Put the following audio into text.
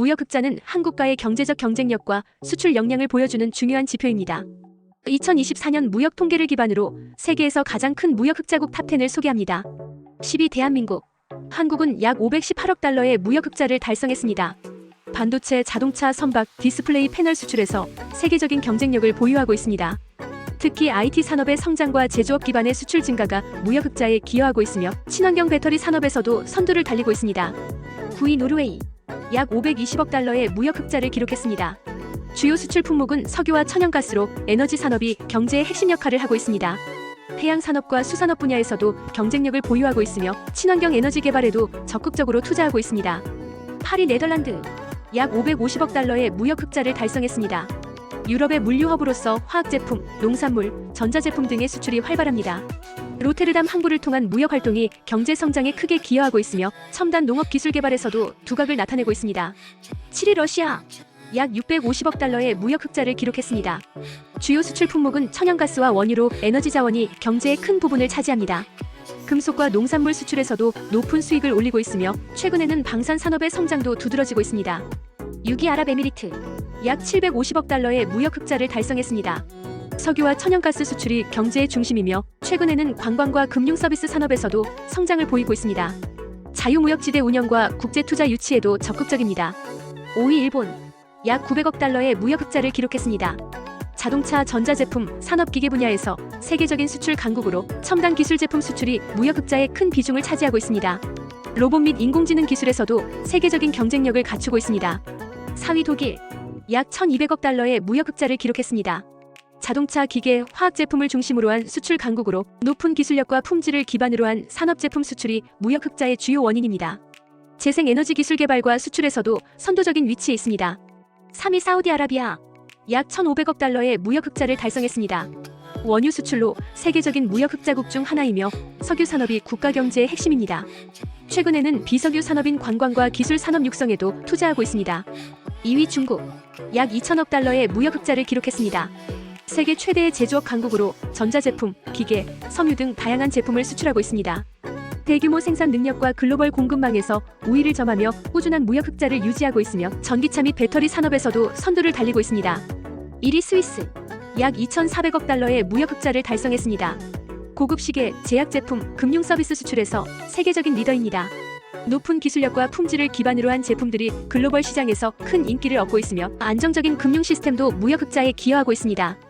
무역흑자는 한국과의 경제적 경쟁력과 수출 역량을 보여주는 중요한 지표입니다. 2024년 무역 통계를 기반으로 세계에서 가장 큰 무역 흑자국 탑10을 소개합니다. 10위 대한민국. 한국은 약 518억 달러의 무역 흑자를 달성했습니다. 반도체, 자동차, 선박, 디스플레이 패널 수출에서 세계적인 경쟁력을 보유하고 있습니다. 특히 IT 산업의 성장과 제조업 기반의 수출 증가가 무역 흑자에 기여하고 있으며 친환경 배터리 산업에서도 선두를 달리고 있습니다. 9위 노르웨이. 약 520억 달러의 무역 흑자를 기록했습니다. 주요 수출 품목은 석유와 천연가스로 에너지 산업이 경제의 핵심 역할을 하고 있습니다. 해양 산업과 수산업 분야에서도 경쟁력을 보유하고 있으며 친환경 에너지 개발에도 적극적으로 투자하고 있습니다. 8위 네덜란드. 약 550억 달러의 무역 흑자를 달성했습니다. 유럽의 물류 허브로서 화학 제품, 농산물, 전자제품 등의 수출이 활발합니다. 로테르담 항구를 통한 무역 활동이 경제 성장에 크게 기여하고 있으며 첨단 농업 기술 개발에서도 두각을 나타내고 있습니다. 7위 러시아. 약 650억 달러의 무역 흑자를 기록했습니다. 주요 수출 품목은 천연가스와 원유로 에너지 자원이 경제의 큰 부분을 차지합니다. 금속과 농산물 수출에서도 높은 수익을 올리고 있으며 최근에는 방산 산업의 성장도 두드러지고 있습니다. 6위 아랍에미리트 약 750억 달러의 무역 흑자를 달성했습니다. 석유와 천연가스 수출이 경제의 중심이며 최근에는 관광과 금융 서비스 산업에서도 성장을 보이고 있습니다. 자유무역지대 운영과 국제투자 유치에도 적극적입니다. 5위 일본 약 900억 달러의 무역 흑자를 기록했습니다. 자동차, 전자제품, 산업기계 분야에서 세계적인 수출 강국으로 첨단 기술 제품 수출이 무역 흑자의 큰 비중을 차지하고 있습니다. 로봇 및 인공지능 기술에서도 세계적인 경쟁력을 갖추고 있습니다. 4위 독일 약 1,200억 달러의 무역 흑자를 기록했습니다. 자동차, 기계, 화학 제품을 중심으로 한 수출 강국으로 높은 기술력과 품질을 기반으로 한 산업 제품 수출이 무역 흑자의 주요 원인입니다. 재생 에너지 기술 개발과 수출에서도 선도적인 위치에 있습니다. 3위 사우디아라비아 약 1,500억 달러의 무역 흑자를 달성했습니다. 원유 수출로 세계적인 무역 흑자국 중 하나이며 석유 산업이 국가 경제의 핵심입니다. 최근에는 비석유 산업인 관광과 기술 산업 육성에도 투자하고 있습니다. 2위 중국 약 2천억 달러의 무역 흑자를 기록했습니다. 세계 최대의 제조업 강국으로 전자제품, 기계, 섬유 등 다양한 제품을 수출하고 있습니다. 대규모 생산 능력과 글로벌 공급망에서 우위를 점하며 꾸준한 무역 흑자를 유지하고 있으며 전기차 및 배터리 산업에서도 선두를 달리고 있습니다. 1위 스위스 약 2,400억 달러의 무역 흑자를 달성했습니다. 고급 시계, 제약 제품, 금융 서비스 수출에서 세계적인 리더입니다. 높은 기술력과 품질을 기반으로 한 제품들이 글로벌 시장에서 큰 인기를 얻고 있으며 안정적인 금융 시스템도 무역 흑자에 기여하고 있습니다.